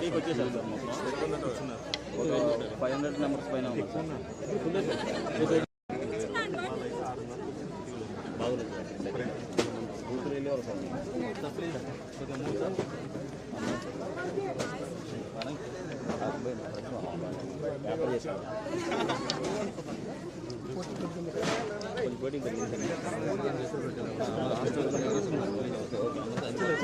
టీకి వచ్చేసారు సార్ మొత్తం ఫైవ్ హండ్రెడ్ నెంబర్స్ పైన బాగుంది సార్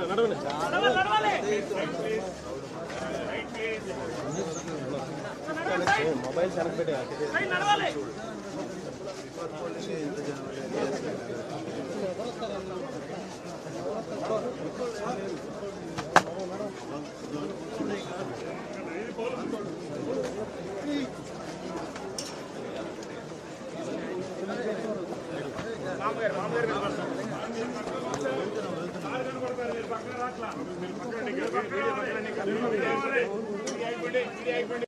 గుంటూరు వెళ్ళే వరకు పేపర్ చేశాను కొంచెం బోటింగ్ పెరిగింది మొబైల్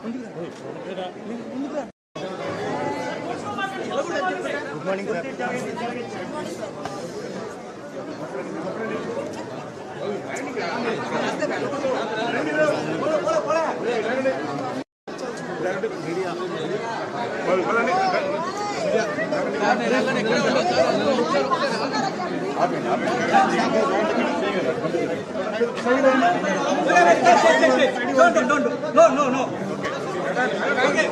సార్ రానండి సార్ సార్ మీరు తప్పుడు దయించు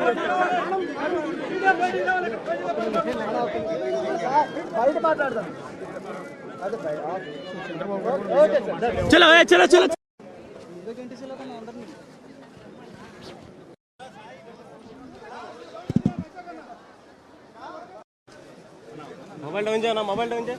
కొద్దిగా చలో ఏ, చలో చలో. మొబైల్ డౌన్ చేయనా మొబైల్ డౌన్ చేయ.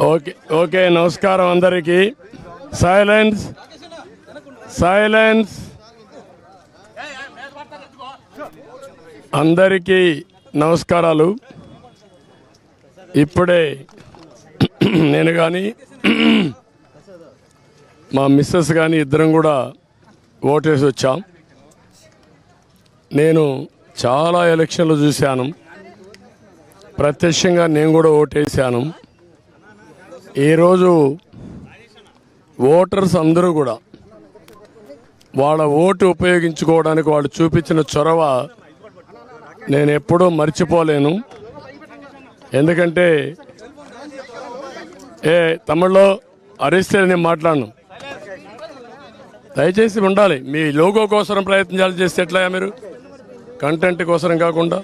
ఓకే ఓకే నమస్కారం అందరికీ. సైలెన్స్ సైలెన్స్ అందరికీ నమస్కారాలు. ఇప్పుడే నేను కానీ మా మిస్సెస్ కానీ ఇద్దరం కూడా ఓటేసి వచ్చాం. నేను చాలా ఎలక్షన్లు చూశాను. ప్రత్యక్షంగా నేను కూడా ఓటేసాను. ఈరోజు ఓటర్స్ అందరూ కూడా వాళ్ళ ఓటు ఉపయోగించుకోవడానికి వాళ్ళు చూపించిన చొరవ నేను ఎప్పుడూ మర్చిపోలేను. ఎందుకంటే ఏ తమిళలో అరిస్తే నేను మాట్లాడను. దయచేసి ఉండాలి. మీ లోగో కోసం ప్రయత్నాలు చేస్తే ఎట్లా మీరు? కంటెంట్ కోసం కాకుండా.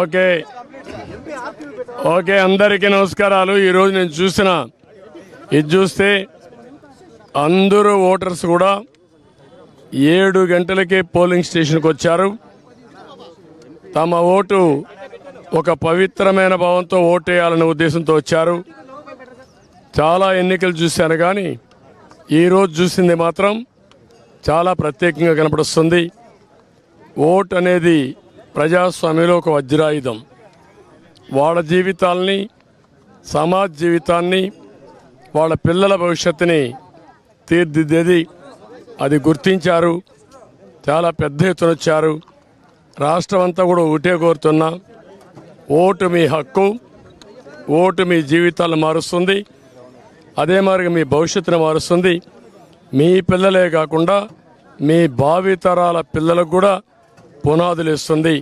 ఓకే. ఓకే అందరికీ నమస్కారాలు. ఈరోజు నేను చూసిన ఇది చూస్తే అందరూ ఓటర్స్ కూడా ఏడు గంటలకే పోలింగ్ స్టేషన్కి వచ్చారు. తమ ఓటు ఒక పవిత్రమైన భావంతో ఓటేయాలనే ఉద్దేశంతో వచ్చారు. చాలా ఎన్నికలు చూశాను కానీ ఈరోజు చూసింది మాత్రం చాలా ప్రత్యేకంగా కనపడుస్తుంది. ఓట్ అనేది ప్రజాస్వామ్యంలో ఒక వజ్రాయుధం. వాళ్ళ జీవితాల్ని సమాజ జీవితాన్ని వాళ్ళ పిల్లల భవిష్యత్తుని తీర్దిద్దేది అది గుర్తించారు. చాలా పెద్ద ఎత్తున వచ్చారు. రాష్ట్రం అంతా కూడా ఒకటే కోరుతున్నా ఓటు మీ హక్కు ఓటు మీ జీవితాలను మారుస్తుంది. అదే మరి మీ భవిష్యత్తును మారుస్తుంది. మీ పిల్లలే కాకుండా మీ భావితరాల పిల్లలకు కూడా పునాదులు ఇస్తుంది.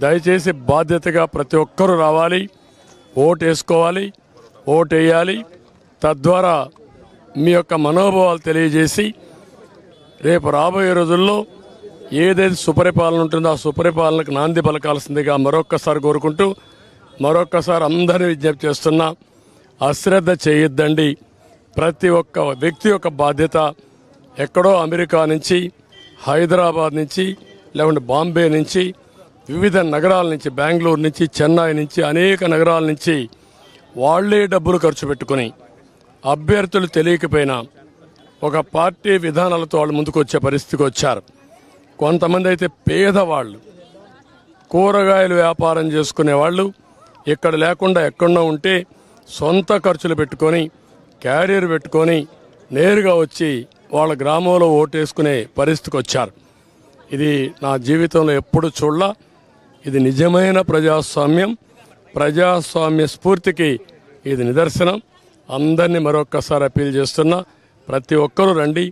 దయచేసి బాధ్యతగా ప్రతి ఒక్కరూ రావాలి. ఓటు వేసుకోవాలి ఓటు వేయాలి తద్వారా మీ యొక్క మనోభావాలు తెలియజేసి రేపు రాబోయే రోజుల్లో ఏదైతే సుపరిపాలన ఉంటుందో ఆ సుపరిపాలనకు నాంది పలకాల్సిందిగా మరొక్కసారి కోరుకుంటూ మరొక్కసారి అందరినీ విజ్ఞప్తి చేస్తున్నా అశ్రద్ధ చేయొద్దండి. ప్రతి ఒక్క వ్యక్తి యొక్క బాధ్యత ఎక్కడో అమెరికా నుంచి హైదరాబాద్ నుంచి లేకుంటే బాంబే నుంచి వివిధ నగరాల నుంచి బెంగళూరు నుంచి చెన్నై నుంచి అనేక నగరాల నుంచి వాళ్ళే డబ్బులు ఖర్చు పెట్టుకుని అభ్యర్థులు తెలియకపోయినా ఒక పార్టీ విధానాలతో వాళ్ళు ముందుకు వచ్చే పరిస్థితికి వచ్చారు. కొంతమంది అయితే పేదవాళ్ళు కూరగాయలు వ్యాపారం చేసుకునే వాళ్ళు ఇక్కడ లేకుండా ఎక్కడో ఉంటే సొంత ఖర్చులు పెట్టుకొని క్యారియర్ పెట్టుకొని నేరుగా వచ్చి వాళ్ళ గ్రామంలో ఓటేసుకునే పరిస్థితికి వచ్చారు. ఇది నా జీవితంలో ఎప్పుడు చూడలా. ఇది నిజమైన ప్రజాస్వామ్యం. ప్రజాస్వామ్య స్ఫూర్తికి ఇది నిదర్శనం. అందరినీ మరొక్కసారి అప్పీల్ చేస్తున్నా ప్రతి ఒక్కరూ రండి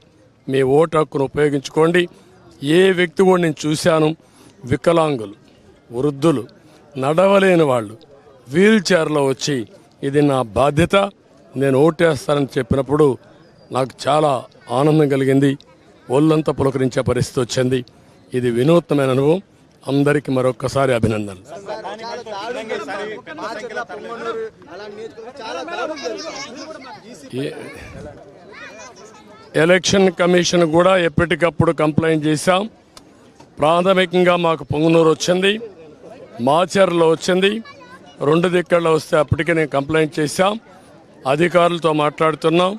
మీ ఓటు హక్కును ఉపయోగించుకోండి. ఏ వ్యక్తి కూడా నేను చూశాను వికలాంగులు వృద్ధులు నడవలేని వాళ్ళు వీల్ చైర్లో వచ్చి ఇది నా బాధ్యత. నేను ఓటేస్తానని చెప్పినప్పుడు నాకు చాలా ఆనందం కలిగింది. ఒళ్ళంతా పులకరించే పరిస్థితి వచ్చింది. ఇది వినూత్నమైన అనుభవం. అందరికీ మరొక్కసారి అభినందనలు. ఎలక్షన్ కమిషన్ కూడా ఎప్పటికప్పుడు కంప్లైంట్ చేశాం. ప్రాథమికంగా మాకు పొంగునూరు వచ్చింది. మాచర్లో వచ్చింది. రెండు దిక్కల్లో వస్తే అప్పటికే నేను కంప్లైంట్ చేశాం. అధికారులతో మాట్లాడుతున్నాం.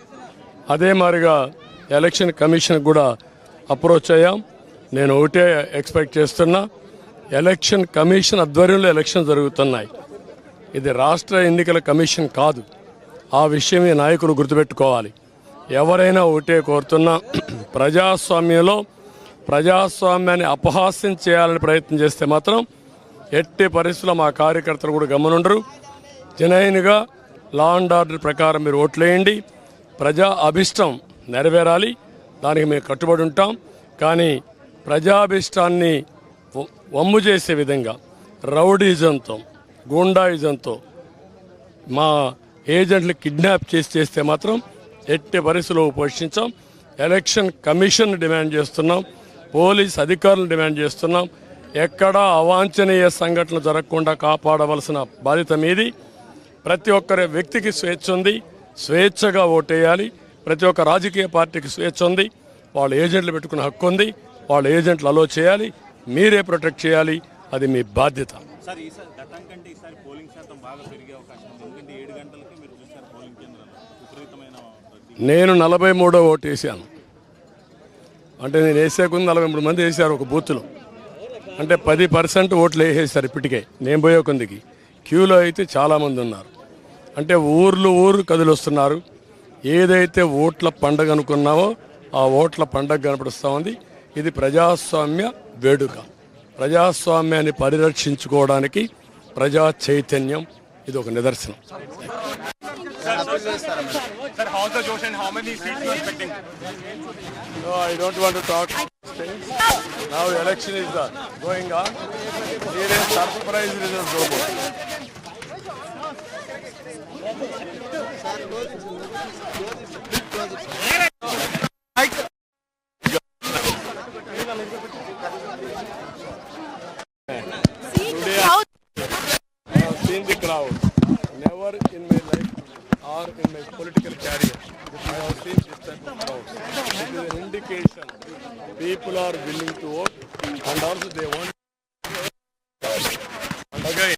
అదే మాదిరిగా ఎలక్షన్ కమిషన్ కూడా అప్రోచ్ అయ్యాం. నేను ఒకటే ఎక్స్పెక్ట్ చేస్తున్నా ఎలక్షన్ కమిషన్ ఆధ్వర్యంలో ఎలక్షన్ జరుగుతున్నాయి. ఇది రాష్ట్ర ఎన్నికల కమిషన్ కాదు. ఆ విషయం ఈ నాయకులు గుర్తుపెట్టుకోవాలి. ఎవరైనా ఒకటే కోరుతున్నా ప్రజాస్వామ్యంలో ప్రజాస్వామ్యాన్ని అపహాస్యం చేయాలని ప్రయత్నం చేస్తే మాత్రం ఎట్టి పరిస్థితుల్లో మా కార్యకర్తలు కూడా గమనుండరు. జనైన్గా లా అండ్ ఆర్డర్ ప్రకారం మీరు ఓట్లేయండి ప్రజా అభిష్టం నెరవేరాలి. దానికి మేము కట్టుబడి ఉంటాం. కానీ ప్రజాభిష్టాన్ని వమ్ము చేసే విధంగా రౌడీజంతో గూండాయిజంతో మా ఏజెంట్లు కిడ్నాప్ చేసి చేస్తే మాత్రం ఎట్టి పరిస్థితుల్లో పోషించాం. ఎలక్షన్ కమిషన్ డిమాండ్ చేస్తున్నాం. పోలీస్ అధికారులను డిమాండ్ చేస్తున్నాం. ఎక్కడా అవాంఛనీయ సంఘటనలు జరగకుండా కాపాడవలసిన బాధ్యత మీది. ప్రతి ఒక్కరి వ్యక్తికి స్వేచ్ఛ ఉంది. స్వేచ్ఛగా ఓటేయాలి. ప్రతి ఒక్క రాజకీయ పార్టీకి స్వేచ్ఛ ఉంది. వాళ్ళ ఏజెంట్లు పెట్టుకునే హక్కు ఉంది. వాళ్ళ ఏజెంట్లు అలో చేయాలి. మీరే ప్రొటెక్ట్ చేయాలి. అది మీ బాధ్యత. నేను నలభై మూడో ఓటు వేసాను అంటే నేను వేసే కొంది నలభై మూడు మంది వేసారు ఒక బూత్లో. అంటే పది పర్సెంట్ ఓట్లు వేసేసారు ఇప్పటికే. నేను పోయే కొందికి క్యూలో అయితే చాలామంది ఉన్నారు. అంటే ఊర్లు ఊరు కదిలొస్తున్నారు. ఏదైతే ఓట్ల పండగ అనుకున్నామో ఆ ఓట్ల పండగ కనపడుస్తూ ఉంది. ఇది ప్రజాస్వామ్య వేడుక. ప్రజాస్వామ్యాన్ని పరిరక్షించుకోవడానికి ప్రజా చైతన్యం ఇది ఒక నిదర్శనం. Now election is uh, going on. There is surprise results Today I have seen the crowd. Never in my life or in my political career I have seen this type of crowd. It is an indication people are willing to vote and also they want. And again,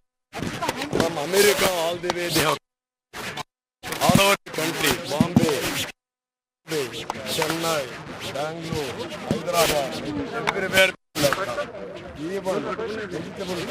from America all the way they have. Bombay Chennai Bengaluru Hyderabad everywhere ఈ vegetable